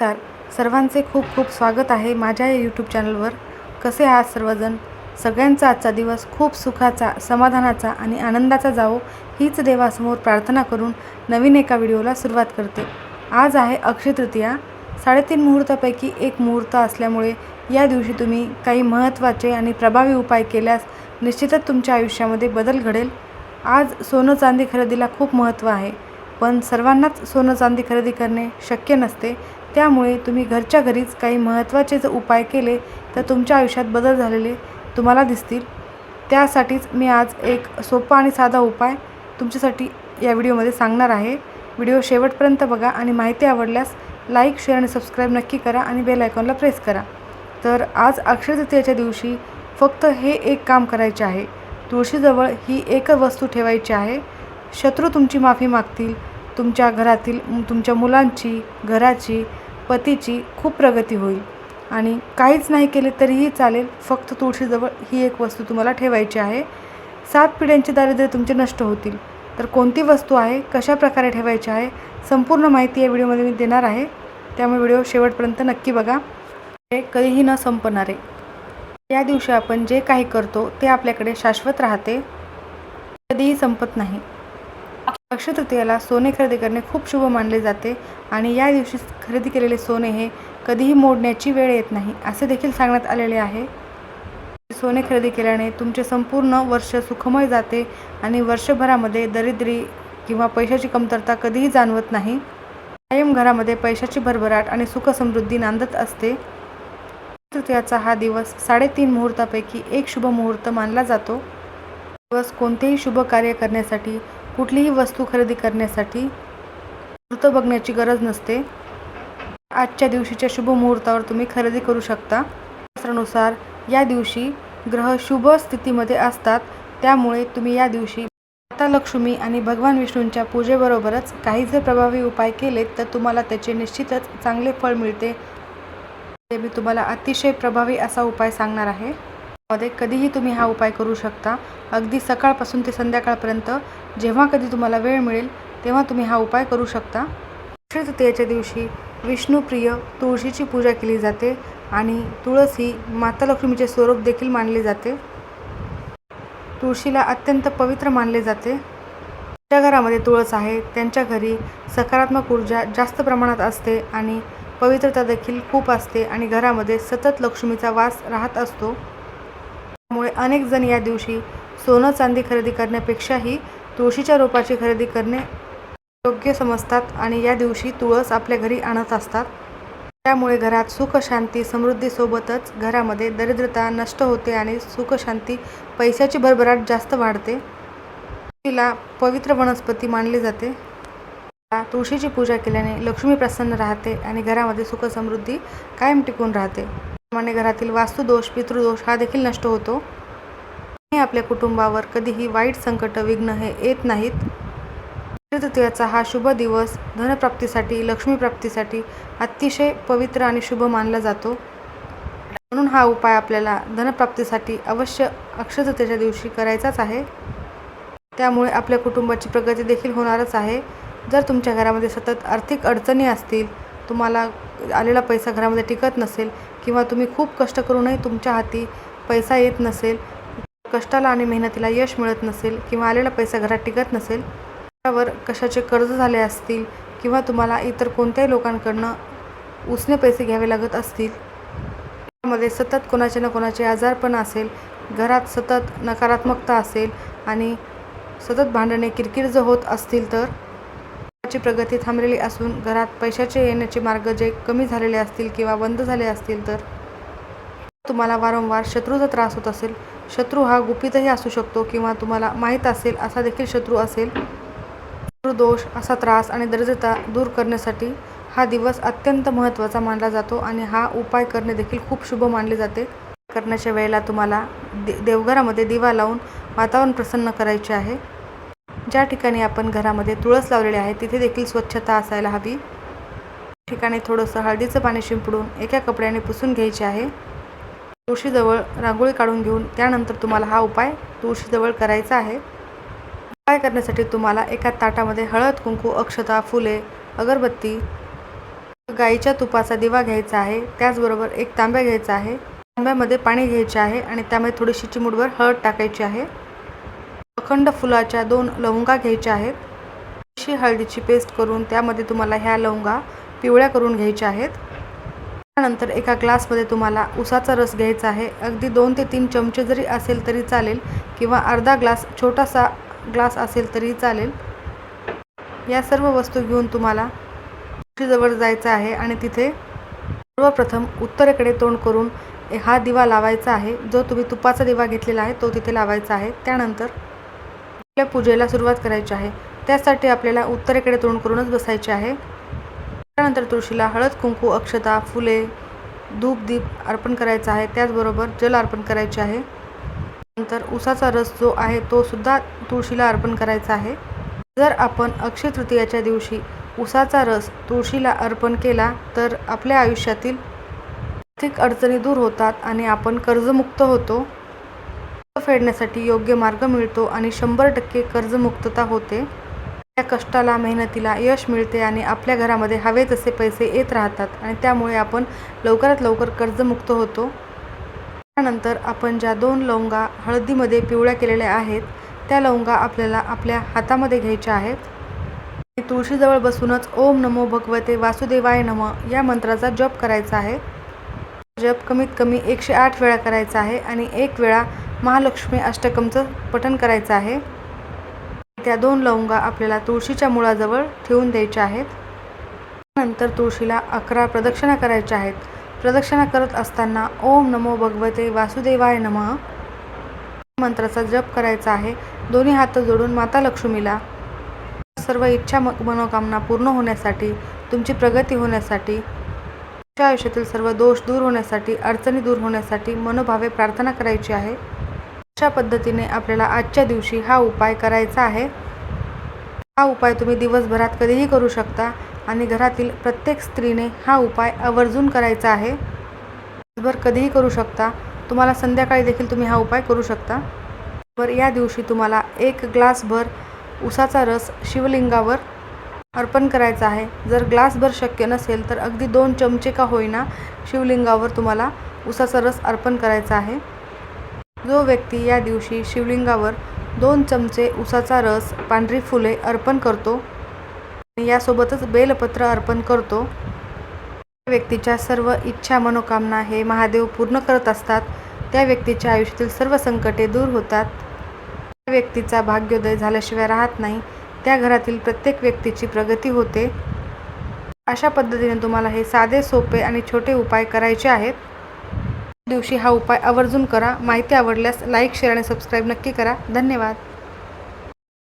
तर सर्वांचे खूप खूप स्वागत आहे माझ्या या यूट्यूब चॅनलवर कसे आहात सर्वजण? सगळ्यांचा आजचा दिवस खूप सुखाचा समाधानाचा आणि आनंदाचा जावो हीच देवासमोर प्रार्थना करून नवीन एका व्हिडिओला सुरुवात करते. आज आहे अक्षय तृतीया. साडेतीन मुहूर्तापैकी एक मुहूर्त असल्यामुळे या दिवशी तुम्ही काही महत्त्वाचे आणि प्रभावी उपाय केल्यास निश्चितच तुमच्या आयुष्यामध्ये बदल घडेल. आज सोनं चांदी खरेदीला खूप महत्त्व आहे. पण सर्वांनाच सोनं चांदी खरेदी करणे शक्य नसते. त्यामुळे तुम्ही घरच्या घरीच काही महत्त्वाचे जर उपाय केले तर तुमच्या आयुष्यात बदल झालेले तुम्हाला दिसतील. त्यासाठीच मी आज एक सोपा आणि साधा उपाय तुमच्यासाठी या व्हिडिओमध्ये सांगणार आहे. व्हिडिओ शेवटपर्यंत बघा आणि माहिती आवडल्यास लाईक शेअर आणि सबस्क्राईब नक्की करा आणि बेल आयकॉनला प्रेस करा. तर आज अक्षय तृतीयाच्या दिवशी फक्त हे एक काम करायचे आहे. तुळशीजवळ ही एक वस्तू ठेवायची आहे. शत्रू तुमची माफी मागतील तुमच्या घरातील तुमच्या मुलांची घराची पतीची खूप प्रगती होईल. आणि काहीच नाही केले तरीही चालेल फक्त तुळशीजवळ ही एक वस्तू तुम्हाला ठेवायची आहे. सात पिढ्यांचे दारिद्र्य तुमचे नष्ट होतील. तर कोणती वस्तू आहे कशा प्रकारे ठेवायची आहे संपूर्ण माहिती या व्हिडिओमध्ये मी देणार आहे. त्यामुळे व्हिडिओ शेवटपर्यंत नक्की बघा. हे कधीही न संपणारे. या दिवशी आपण जे काही करतो ते आपल्याकडे शाश्वत राहते. कधीही संपत नाही. अक्षय तृतीयाला सोने खरेदी करणे खूप शुभ मानले जाते आणि या दिवशी खरेदी केलेले सोने हे कधीही मोडण्याची वेळ येत नाही असे देखील सांगण्यात आलेले आहे. सोने खरेदी केल्याने तुमचे संपूर्ण वर्ष सुखमय जाते आणि वर्षभरामध्ये दरिद्री किंवा पैशाची कमतरता कधीही जाणवत नाही. कायम घरामध्ये पैशाची भरभराट आणि सुखसमृद्धी नांदत असते. तृतीयाचा हा दिवस साडेतीन मुहूर्तापैकी एक शुभ मुहूर्त मानला जातो. दिवस कोणतेही शुभ कार्य करण्यासाठी कुठलीही वस्तू खरेदी करण्यासाठी मुहूर्त बघण्याची गरज नसते. आजच्या दिवशीच्या शुभ मुहूर्तावर तुम्ही खरेदी करू शकता. शास्त्रानुसार या दिवशी ग्रह शुभ स्थितीमध्ये असतात. त्यामुळे तुम्ही या दिवशी माता लक्ष्मी आणि भगवान विष्णूंच्या पूजेबरोबरच काही जर प्रभावी उपाय केलेत तर तुम्हाला त्याचे निश्चितच चांगले फळ मिळते. ते मी तुम्हाला अतिशय प्रभावी असा उपाय सांगणार आहे. मध्ये कधीही तुम्ही हा उपाय करू शकता. अगदी सकाळपासून ते संध्याकाळपर्यंत जेव्हा कधी तुम्हाला वेळ मिळेल तेव्हा तुम्ही हा उपाय करू शकता. अक्षय दिवशी विष्णुप्रिय तुळशीची पूजा केली जाते आणि तुळस ही माता लक्ष्मीचे स्वरूप देखील मानले जाते. तुळशीला अत्यंत पवित्र मानले जाते. ज्या घरामध्ये तुळस आहे त्यांच्या घरी सकारात्मक ऊर्जा जास्त प्रमाणात असते आणि पवित्रता देखील खूप असते आणि घरामध्ये सतत लक्ष्मीचा वास राहत असतो. अनेक जण या दिवशी सोनं चांदी खरेदी करण्यापेक्षाही तुळशीच्या रोपाची खरेदी करणे योग्य समजतात आणि या दिवशी तुळस आपल्या घरी आणत असतात. त्यामुळे घरात सुख शांती समृद्धीसोबतच घरामध्ये दरिद्रता नष्ट होते आणि सुख शांती पैशाची भरभराट जास्त वाढते. तुळशीला पवित्र वनस्पती मानली जाते. तुळशीची पूजा केल्याने लक्ष्मी प्रसन्न राहते आणि घरामध्ये सुख समृद्धी कायम टिकून राहते. त्याप्रमाणे घरातील वास्तुदोष पितृदोष हा देखील नष्ट होतो. आपल्या कुटुंबावर कधीही वाईट संकट विघ्न हे येत नाहीत. तृतीयाचा हा शुभ दिवस धनप्राप्तीसाठी लक्ष्मीप्राप्तीसाठी अतिशय पवित्र आणि शुभ मानला जातो. म्हणून हा उपाय आपल्याला धनप्राप्तीसाठी अवश्य अक्षतृतीच्या दिवशी करायचाच आहे. त्यामुळे आपल्या कुटुंबाची प्रगती देखील होणारच आहे. जर तुमच्या घरामध्ये सतत आर्थिक अडचणी असतील तुम्हाला आलेला पैसा घरामध्ये टिकत नसेल किंवा तुम्ही खूप कष्ट करूनही तुमच्या हाती पैसा येत नसेल कष्टाला आणि मेहनतीला यश मिळत नसेल किंवा आलेला पैसा घरात टिकत नसेल त्यावर कशाचे कर्ज झाले असतील किंवा तुम्हाला इतर कोणत्याही लोकांकडनं उसने पैसे घ्यावे लागत असतील? त्यामध्ये सतत कोणाचे ना कोणाचे आजारपण असेल घरात सतत नकारात्मकता असेल आणि सतत भांडणे किरकिर जर होत असतील तर? ची प्रगती थांबलेली असून घरात पैशाचे येण्याचे मार्ग जे कमी झालेले असतील किंवा बंद झाले असतील तर? तुम्हाला वारंवार शत्रूचा त्रास होत असेल शत्रू हा गुपितही असू शकतो किंवा तुम्हाला माहीत असेल असा देखील शत्रू असेल. शत्रुदोष असा त्रास आणि दरिद्रता दूर करण्यासाठी हा दिवस अत्यंत महत्त्वाचा मानला जातो आणि हा उपाय करणे देखील खूप शुभ मानले जाते. करण्याच्या वेळेला तुम्हाला दे देवघरामध्ये दिवा लावून वातावरण प्रसन्न करायचे आहे. ज्या ठिकाणी आपण घरामध्ये तुळस लावलेली आहे तिथे देखील स्वच्छता असायला हवी. ठिकाणी थोडंसं हळदीचं पाणी शिंपडून एका कपड्याने पुसून घ्यायचे आहे. तुळशीजवळ रांगोळी काढून घेऊन त्यानंतर तुम्हाला हा उपाय तुळशीजवळ करायचा आहे. उपाय करण्यासाठी तुम्हाला एका ताटामध्ये हळद कुंकू अक्षता फुले अगरबत्ती गाईच्या तुपाचा दिवा घ्यायचा आहे. त्याचबरोबर एक तांब्या घ्यायचा आहे. तांब्यामध्ये पाणी घ्यायचे आहे आणि त्यामध्ये थोडीशी चिमूटभर हळद टाकायची आहे. अखंड फुलाच्या दोन लवंगा घ्यायच्या आहेत. अशी हळदीची पेस्ट करून त्यामध्ये तुम्हाला ह्या लवंगा पिवळ्या करून घ्यायच्या आहेत. त्यानंतर एका ग्लासमध्ये तुम्हाला उसाचा रस घ्यायचा आहे. अगदी दोन ते तीन चमचे जरी असेल तरी चालेल किंवा अर्धा ग्लास छोटासा ग्लास असेल तरी चालेल. या सर्व वस्तू घेऊन तुम्हाला जवळ जायचं आहे आणि तिथे सर्वप्रथम उत्तरेकडे तोंड करून हा दिवा लावायचा आहे. जो तुम्ही तुपाचा दिवा घेतलेला आहे तो तिथे लावायचा आहे. त्यानंतर आपल्या पूजेला सुरुवात करायची आहे. त्यासाठी आपल्याला उत्तरेकडे तोंड करूनच बसायचे आहे. त्यानंतर तुळशीला हळद कुंकू अक्षता फुले धूप दीप अर्पण करायचा आहे. त्याचबरोबर जल अर्पण करायचे आहे. नंतर उसाचा रस जो आहे तो सुद्धा तुळशीला अर्पण करायचा आहे. जर आपण अक्षय तृतीयाच्या दिवशी उसाचा रस तुळशीला अर्पण केला तर आपल्या आयुष्यातील आर्थिक अडचणी दूर होतात आणि आपण कर्जमुक्त होतो. कर्ज फेडण्यासाठी योग्य मार्ग मिळतो आणि शंभर टक्के कर्जमुक्तता होते. त्या कष्टाला मेहनतीला यश मिळते आणि आपल्या घरामध्ये हवे तसे पैसे येत राहतात आणि त्यामुळे आपण लवकरात लवकर कर्जमुक्त होतो. त्यानंतर आपण ज्या दोन लवंगा हळदीमध्ये पिवळ्या केलेल्या आहेत त्या लवंगा आपल्याला आपल्या हातामध्ये घ्यायच्या आहेत. आणि तुळशीजवळ बसूनच ओम नमो भगवते वासुदेवाय नम या मंत्राचा जप करायचा आहे. जप कमीत कमी एकशे आठ वेळा करायचा आहे आणि एक वेळा महालक्ष्मी अष्टकमचं पठण करायचं आहे. त्या दोन लवंगा आपल्याला तुळशीच्या मुळाजवळ ठेवून द्यायच्या आहेत. नंतर तुळशीला अकरा प्रदक्षिणा करायच्या आहेत. प्रदक्षिणा करत असताना ओम नमो भगवते वासुदेवाय नम मंत्राचा जप करायचा आहे. दोन्ही हात जोडून माता लक्ष्मीला सर्व इच्छा म मनोकामना पूर्ण होण्यासाठी तुमची प्रगती होण्यासाठी तुमच्या आयुष्यातील सर्व दोष दूर होण्यासाठी अडचणी दूर होण्यासाठी मनोभावे प्रार्थना करायची आहे. अशा पद्धतीने आपल्याला आजच्या दिवशी हा उपाय करायचा आहे. हा उपाय तुम्ही दिवसभरात कधीही करू शकता आणि घरातील प्रत्येक स्त्रीने हा उपाय आवर्जून करायचा आहे. दिवसभर कधीही करू शकता. तुम्हाला संध्याकाळी देखील तुम्ही हा उपाय करू शकता. बर या दिवशी तुम्हाला एक ग्लासभर उसाचा रस शिवलिंगावर अर्पण करायचा आहे. जर ग्लासभर शक्य नसेल तर अगदी दोन चमचे का होईना शिवलिंगावर तुम्हाला उसाचा रस अर्पण करायचा आहे. जो व्यक्ती या दिवशी शिवलिंगावर दोन चमचे उसाचा रस पांढरी फुले अर्पण करतो आणि यासोबतच बेलपत्र अर्पण करतो त्या व्यक्तीच्या सर्व इच्छा मनोकामना हे महादेव पूर्ण करत असतात. त्या व्यक्तीच्या आयुष्यातील सर्व संकटे दूर होतात. त्या व्यक्तीचा भाग्योदय झाल्याशिवाय राहत नाही. त्या घरातील प्रत्येक व्यक्तीची प्रगती होते. अशा पद्धतीने तुम्हाला हे साधे सोपे आणि छोटे उपाय करायचे आहेत. दिवशी हा उपाय आवर्जून करा. माहिती आवडल्यास लाईक शेअर आणि सबस्क्राईब नक्की करा. धन्यवाद.